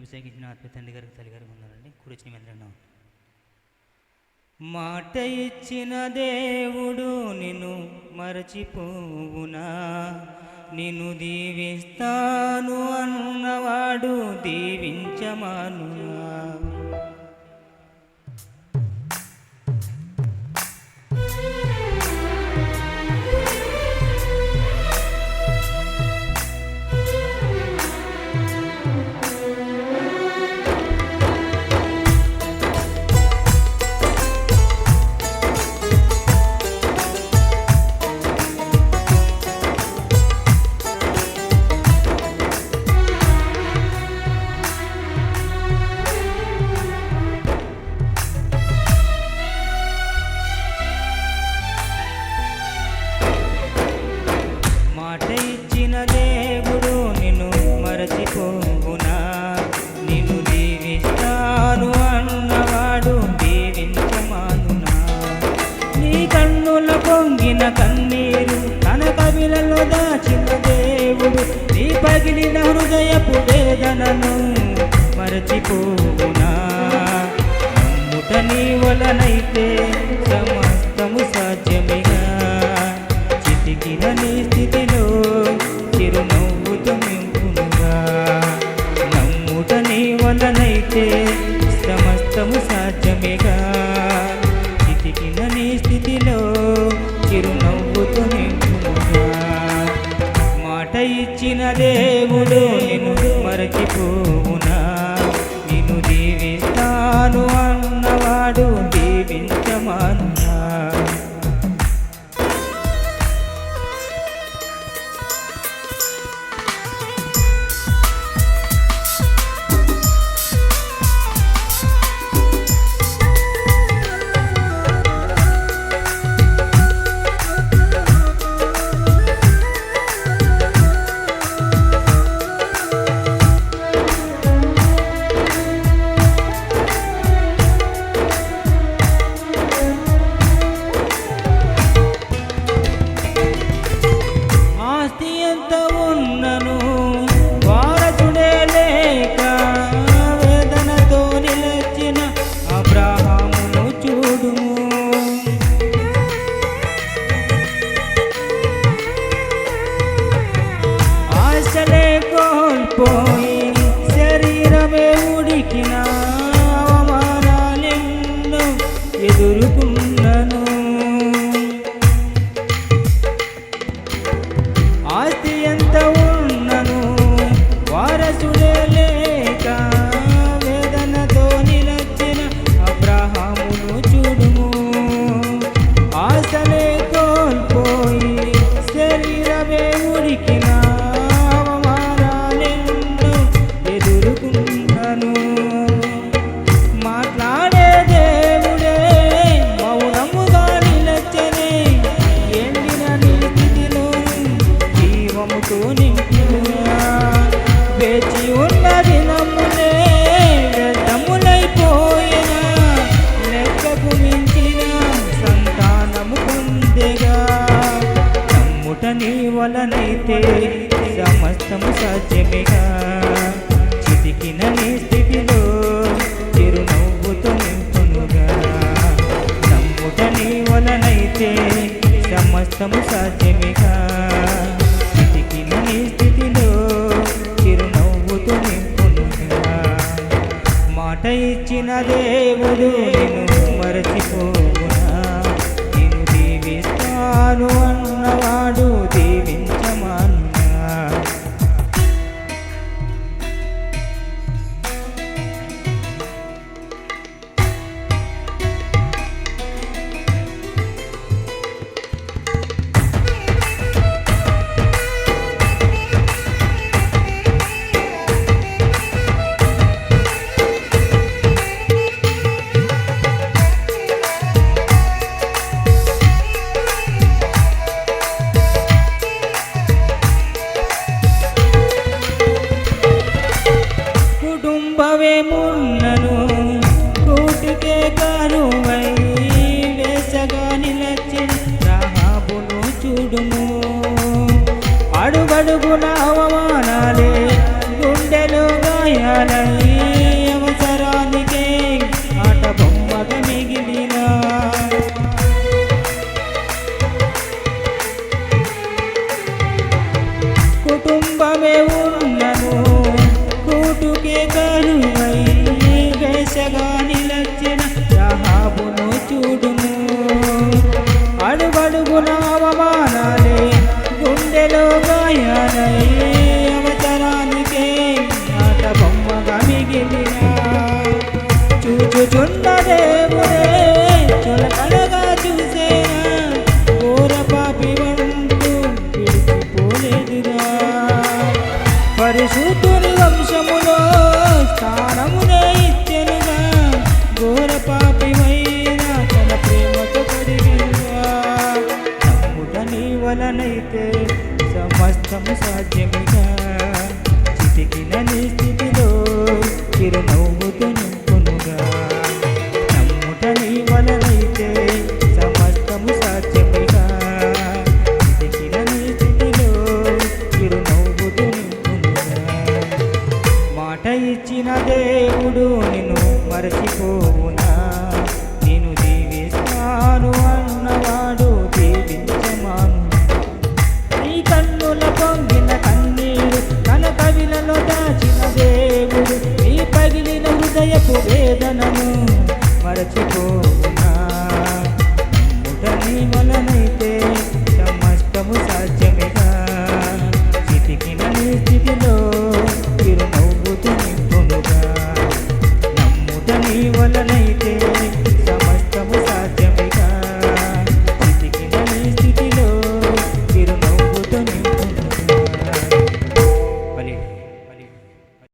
అభిషేకించిన ఆత్మ తండ్రి గారికి తల్లి గారికి ఉన్నారండి కూర్చుని వెళ్ళండి మాట ఇచ్చిన దేవుడు నిన్ను మరచిపోవునా? నిన్ను దీవిస్తాను అన్నవాడు దీవించమానునా? హృదయపు వేదనను మరచిపోవునా? నమ్ముట నీ వలనైతే సమస్తము సాధ్యమేగా చితికిన నీ స్థితిలో చిరునవ్వుతో నింపునుగా? నమ్ముట నీ వలనైతే సమస్తము సాధ్యమేగా? చితికిన నీ స్థితిలో చిరునవ్వుతో నింపునుగా? మాట ఇచ్చిన దేవుడు మరచిపోవునా? వేచి ఉన్న దినములే వ్యర్థములైపోయిన లెక్కకు మించిన సంతానము పొందెగా నమ్ముట నీ వలనైతే సమస్తము సాధ్యమేగా. చితికిన నీ స్థితిలో చిరునవ్వుతో నింపునుగా. నమ్ముట నీ వలనైతే సమస్తము సాధ్యమే. ఇచ్చిన దేవుడు మరచిపో. కుటుంబమేమున్నను కూటికే కరువై వేసగా నిలచిన. రాహాబును చూడుము. అడుగడుగున అవమానాలే గుండెలు గాయాలై చూచుచున్న దేవుడే చులకనగా చూసేనా? ఘోర పాపి వంటూ విడిచిపోలేదురా. పరిశుద్ధుని వంశములో స్థానమునే ఇచ్చెనుగా. ఘోర పాపిమైన తన ప్రేమతో కడిగినుగా. నమ్ముట నీ వలనైతే సమస్తము సాధ్యమిగా. చితికిన నీ స్థితిలో చిరునవ్వుతో